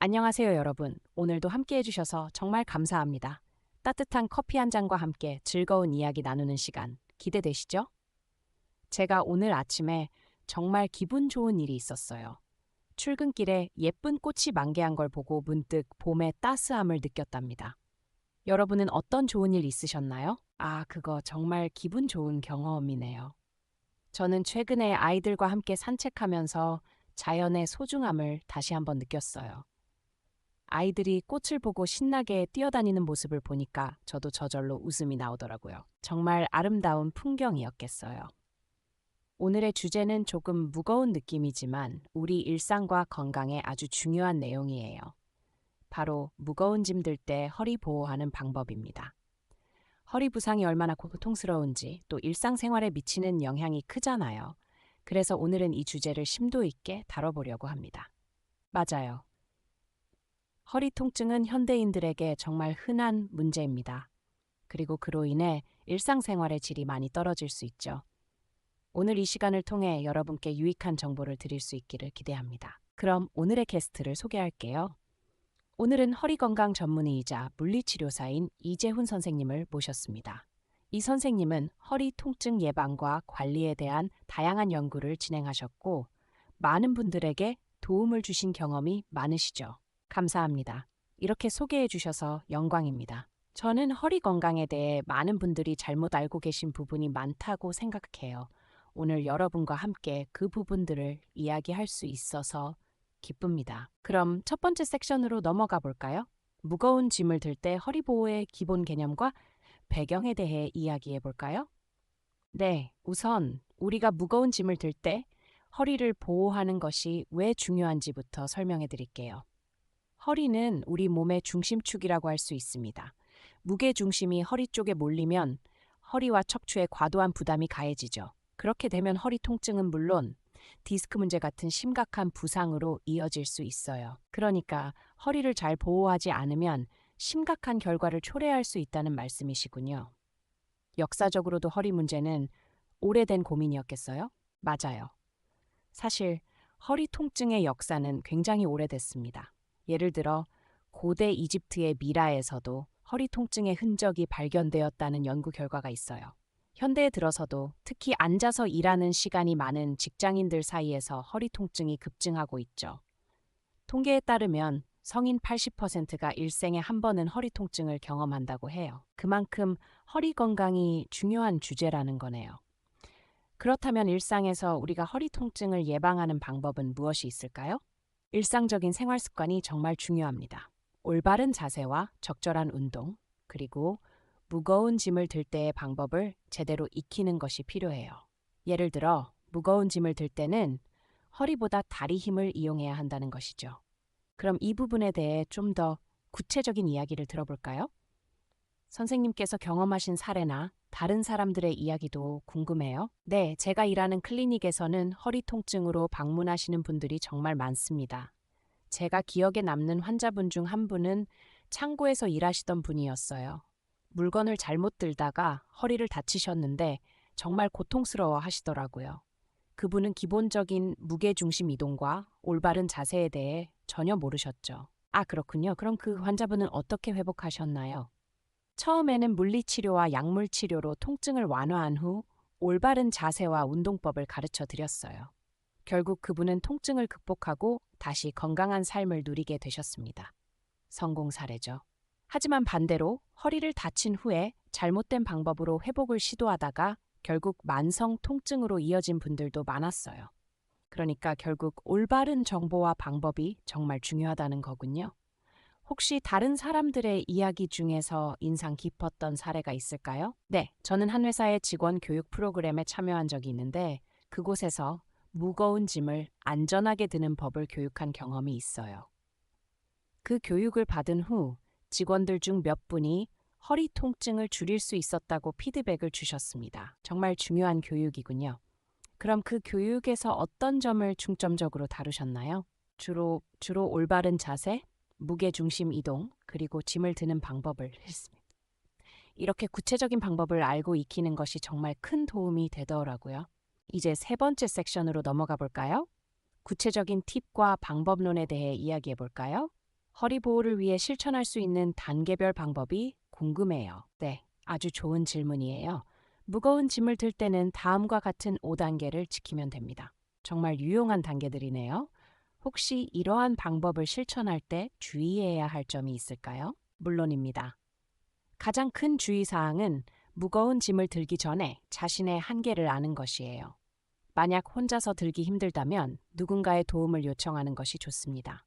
안녕하세요, 여러분. 오늘도 함께 해주셔서 정말 감사합니다. 따뜻한 커피 한 잔과 함께 즐거운 이야기 나누는 시간 기대되시죠? 제가 오늘 아침에 정말 기분 좋은 일이 있었어요. 출근길에 예쁜 꽃이 만개한 걸 보고 문득 봄의 따스함을 느꼈답니다. 여러분은 어떤 좋은 일 있으셨나요? 아, 그거 정말 기분 좋은 경험이네요. 저는 최근에 아이들과 함께 산책하면서 자연의 소중함을 다시 한번 느꼈어요. 아이들이 꽃을 보고 신나게 뛰어다니는 모습을 보니까 저도 저절로 웃음이 나오더라고요. 정말 아름다운 풍경이었겠어요. 오늘의 주제는 조금 무거운 느낌이지만 우리 일상과 건강에 아주 중요한 내용이에요. 바로 무거운 짐 들 때 허리 보호하는 방법입니다. 허리 부상이 얼마나 고통스러운지 또 일상생활에 미치는 영향이 크잖아요. 그래서 오늘은 이 주제를 심도 있게 다뤄보려고 합니다. 맞아요. 허리 통증은 현대인들에게 정말 흔한 문제입니다. 그리고 그로 인해 일상생활의 질이 많이 떨어질 수 있죠. 오늘 이 시간을 통해 여러분께 유익한 정보를 드릴 수 있기를 기대합니다. 그럼 오늘의 게스트를 소개할게요. 오늘은 허리 건강 전문의이자 물리치료사인 이재훈 선생님을 모셨습니다. 이 선생님은 허리 통증 예방과 관리에 대한 다양한 연구를 진행하셨고, 많은 분들에게 도움을 주신 경험이 많으시죠. 감사합니다. 이렇게 소개해 주셔서 영광입니다. 저는 허리 건강에 대해 많은 분들이 잘못 알고 계신 부분이 많다고 생각해요. 오늘 여러분과 함께 그 부분들을 이야기할 수 있어서 기쁩니다. 그럼 첫 번째 섹션으로 넘어가 볼까요? 무거운 짐을 들 때 허리 보호의 기본 개념과 배경에 대해 이야기해 볼까요? 네, 우선 우리가 무거운 짐을 들 때 허리를 보호하는 것이 왜 중요한지부터 설명해 드릴게요. 허리는 우리 몸의 중심축이라고 할 수 있습니다. 무게 중심이 허리 쪽에 몰리면 허리와 척추에 과도한 부담이 가해지죠. 그렇게 되면 허리 통증은 물론 디스크 문제 같은 심각한 부상으로 이어질 수 있어요. 그러니까 허리를 잘 보호하지 않으면 심각한 결과를 초래할 수 있다는 말씀이시군요. 역사적으로도 허리 문제는 오래된 고민이었겠어요? 맞아요. 사실 허리 통증의 역사는 굉장히 오래됐습니다. 예를 들어 고대 이집트의 미라에서도 허리 통증의 흔적이 발견되었다는 연구 결과가 있어요. 현대에 들어서도 특히 앉아서 일하는 시간이 많은 직장인들 사이에서 허리 통증이 급증하고 있죠. 통계에 따르면 성인 80%가 일생에 한 번은 허리 통증을 경험한다고 해요. 그만큼 허리 건강이 중요한 주제라는 거네요. 그렇다면 일상에서 우리가 허리 통증을 예방하는 방법은 무엇이 있을까요? 일상적인 생활 습관이 정말 중요합니다. 올바른 자세와 적절한 운동, 그리고 무거운 짐을 들 때의 방법을 제대로 익히는 것이 필요해요. 예를 들어, 무거운 짐을 들 때는 허리보다 다리 힘을 이용해야 한다는 것이죠. 그럼 이 부분에 대해 좀 더 구체적인 이야기를 들어볼까요? 선생님께서 경험하신 사례나 다른 사람들의 이야기도 궁금해요. 네, 제가 일하는 클리닉에서는 허리 통증으로 방문하시는 분들이 정말 많습니다. 제가 기억에 남는 환자분 중 한 분은 창고에서 일하시던 분이었어요. 물건을 잘못 들다가 허리를 다치셨는데 정말 고통스러워 하시더라고요. 그분은 기본적인 무게중심 이동과 올바른 자세에 대해 전혀 모르셨죠. 아, 그렇군요. 그럼 그 환자분은 어떻게 회복하셨나요? 처음에는 물리치료와 약물치료로 통증을 완화한 후 올바른 자세와 운동법을 가르쳐 드렸어요. 결국 그분은 통증을 극복하고 다시 건강한 삶을 누리게 되셨습니다. 성공 사례죠. 하지만 반대로 허리를 다친 후에 잘못된 방법으로 회복을 시도하다가 결국 만성 통증으로 이어진 분들도 많았어요. 그러니까 결국 올바른 정보와 방법이 정말 중요하다는 거군요. 혹시 다른 사람들의 이야기 중에서 인상 깊었던 사례가 있을까요? 네, 저는 한 회사의 직원 교육 프로그램에 참여한 적이 있는데 그곳에서 무거운 짐을 안전하게 드는 법을 교육한 경험이 있어요. 그 교육을 받은 후 직원들 중 몇 분이 허리 통증을 줄일 수 있었다고 피드백을 주셨습니다. 정말 중요한 교육이군요. 그럼 그 교육에서 어떤 점을 중점적으로 다루셨나요? 주로 주로 올바른 자세, 무게 중심 이동, 그리고 짐을 드는 방법을 했습니다. 이렇게 구체적인 방법을 알고 익히는 것이 정말 큰 도움이 되더라고요. 이제 세 번째 섹션으로 넘어가 볼까요? 구체적인 팁과 방법론에 대해 이야기해 볼까요? 허리 보호를 위해 실천할 수 있는 단계별 방법이 궁금해요. 네, 아주 좋은 질문이에요. 무거운 짐을 들 때는 다음과 같은 5단계를 지키면 됩니다. 정말 유용한 단계들이네요. 혹시 이러한 방법을 실천할 때 주의해야 할 점이 있을까요? 물론입니다. 가장 큰 주의사항은 무거운 짐을 들기 전에 자신의 한계를 아는 것이에요. 만약 혼자서 들기 힘들다면 누군가의 도움을 요청하는 것이 좋습니다.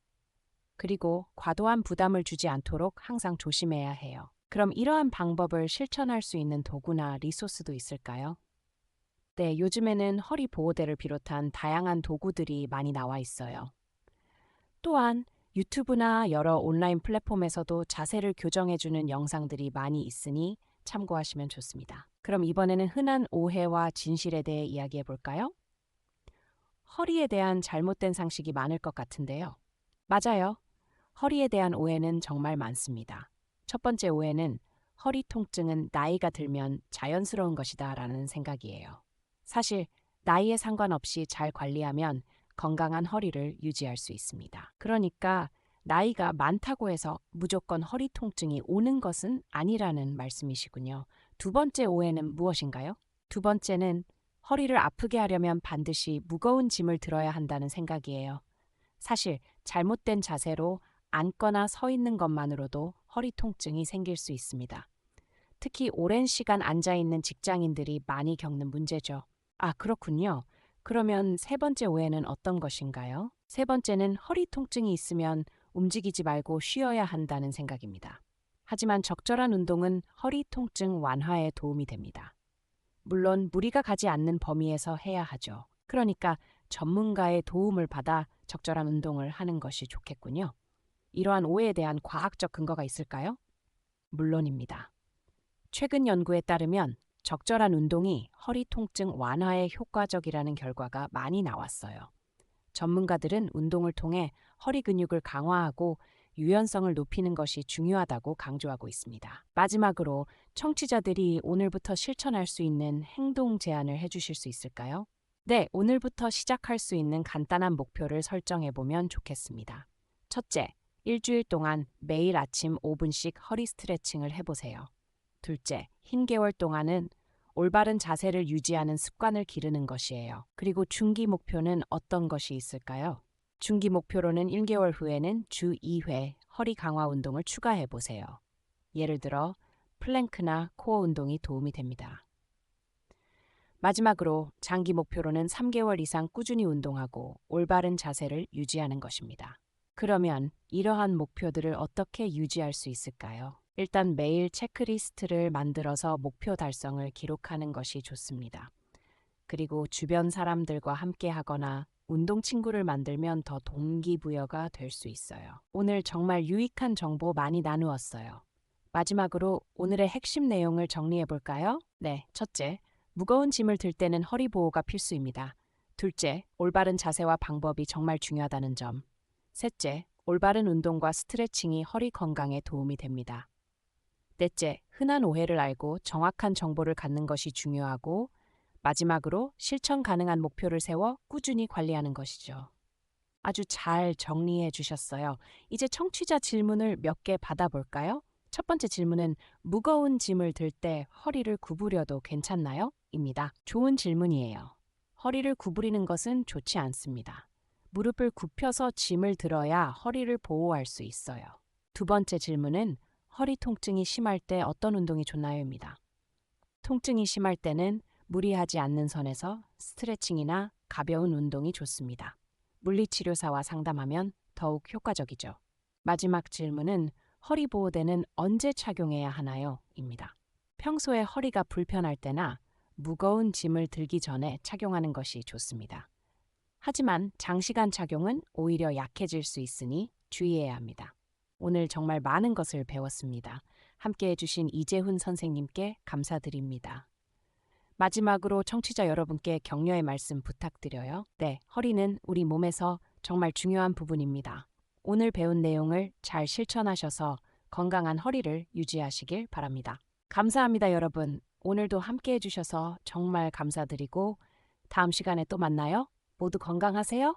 그리고 과도한 부담을 주지 않도록 항상 조심해야 해요. 그럼 이러한 방법을 실천할 수 있는 도구나 리소스도 있을까요? 네, 요즘에는 허리 보호대를 비롯한 다양한 도구들이 많이 나와 있어요. 또한 유튜브나 여러 온라인 플랫폼에서도 자세를 교정해주는 영상들이 많이 있으니 참고하시면 좋습니다. 그럼 이번에는 흔한 오해와 진실에 대해 이야기해 볼까요? 허리에 대한 잘못된 상식이 많을 것 같은데요. 맞아요. 허리에 대한 오해는 정말 많습니다. 첫 번째 오해는 허리 통증은 나이가 들면 자연스러운 것이다 라는 생각이에요. 사실 나이에 상관없이 잘 관리하면 건강한 허리를 유지할 수 있습니다. 그러니까 나이가 많다고 해서 무조건 허리 통증이 오는 것은 아니라는 말씀이시군요. 두 번째 오해는 무엇인가요? 두 번째는 허리를 아프게 하려면 반드시 무거운 짐을 들어야 한다는 생각이에요. 사실 잘못된 자세로 앉거나 서 있는 것만으로도 허리 통증이 생길 수 있습니다. 특히 오랜 시간 앉아 있는 직장인들이 많이 겪는 문제죠. 아, 그렇군요. 그러면 세 번째 오해는 어떤 것인가요? 세 번째는 허리 통증이 있으면 움직이지 말고 쉬어야 한다는 생각입니다. 하지만 적절한 운동은 허리 통증 완화에 도움이 됩니다. 물론 무리가 가지 않는 범위에서 해야 하죠. 그러니까 전문가의 도움을 받아 적절한 운동을 하는 것이 좋겠군요. 이러한 오해에 대한 과학적 근거가 있을까요? 물론입니다. 최근 연구에 따르면 적절한 운동이 허리 통증 완화에 효과적이라는 결과가 많이 나왔어요. 전문가들은 운동을 통해 허리 근육을 강화하고 유연성을 높이는 것이 중요하다고 강조하고 있습니다. 마지막으로 청취자들이 오늘부터 실천할 수 있는 행동 제안을 해주실 수 있을까요? 네, 오늘부터 시작할 수 있는 간단한 목표를 설정해 보면 좋겠습니다. 첫째, 일주일 동안 매일 아침 5분씩 허리 스트레칭을 해보세요. 둘째, 흰 개월 동안은 올바른 자세를 유지하는 습관을 기르는 것이에요. 그리고 중기 목표는 어떤 것이 있을까요? 중기 목표로는 1개월 후에는 주 2회 허리 강화 운동을 추가해 보세요. 예를 들어 플랭크나 코어 운동이 도움이 됩니다. 마지막으로 장기 목표로는 3개월 이상 꾸준히 운동하고 올바른 자세를 유지하는 것입니다. 그러면 이러한 목표들을 어떻게 유지할 수 있을까요? 일단 매일 체크리스트를 만들어서 목표 달성을 기록하는 것이 좋습니다. 그리고 주변 사람들과 함께 하거나 운동 친구를 만들면 더 동기부여가 될 수 있어요. 오늘 정말 유익한 정보 많이 나누었어요. 마지막으로 오늘의 핵심 내용을 정리해 볼까요? 네, 첫째, 무거운 짐을 들 때는 허리 보호가 필수입니다. 둘째, 올바른 자세와 방법이 정말 중요하다는 점. 셋째, 올바른 운동과 스트레칭이 허리 건강에 도움이 됩니다. 넷째, 흔한 오해를 알고 정확한 정보를 갖는 것이 중요하고 마지막으로 실천 가능한 목표를 세워 꾸준히 관리하는 것이죠. 아주 잘 정리해 주셨어요. 이제 청취자 질문을 몇 개 받아볼까요? 첫 번째 질문은 무거운 짐을 들 때 허리를 구부려도 괜찮나요? 입니다. 좋은 질문이에요. 허리를 구부리는 것은 좋지 않습니다. 무릎을 굽혀서 짐을 들어야 허리를 보호할 수 있어요. 두 번째 질문은 허리 통증이 심할 때 어떤 운동이 좋나요?입니다. 통증이 심할 때는 무리하지 않는 선에서 스트레칭이나 가벼운 운동이 좋습니다. 물리치료사와 상담하면 더욱 효과적이죠. 마지막 질문은 허리 보호대는 언제 착용해야 하나요? 입니다. 평소에 허리가 불편할 때나 무거운 짐을 들기 전에 착용하는 것이 좋습니다. 하지만 장시간 착용은 오히려 약해질 수 있으니 주의해야 합니다. 오늘 정말 많은 것을 배웠습니다. 함께 해주신 이재훈 선생님께 감사드립니다. 마지막으로 청취자 여러분께 격려의 말씀 부탁드려요. 네, 허리는 우리 몸에서 정말 중요한 부분입니다. 오늘 배운 내용을 잘 실천하셔서 건강한 허리를 유지하시길 바랍니다. 감사합니다, 여러분. 오늘도 함께 해주셔서 정말 감사드리고 다음 시간에 또 만나요. 모두 건강하세요.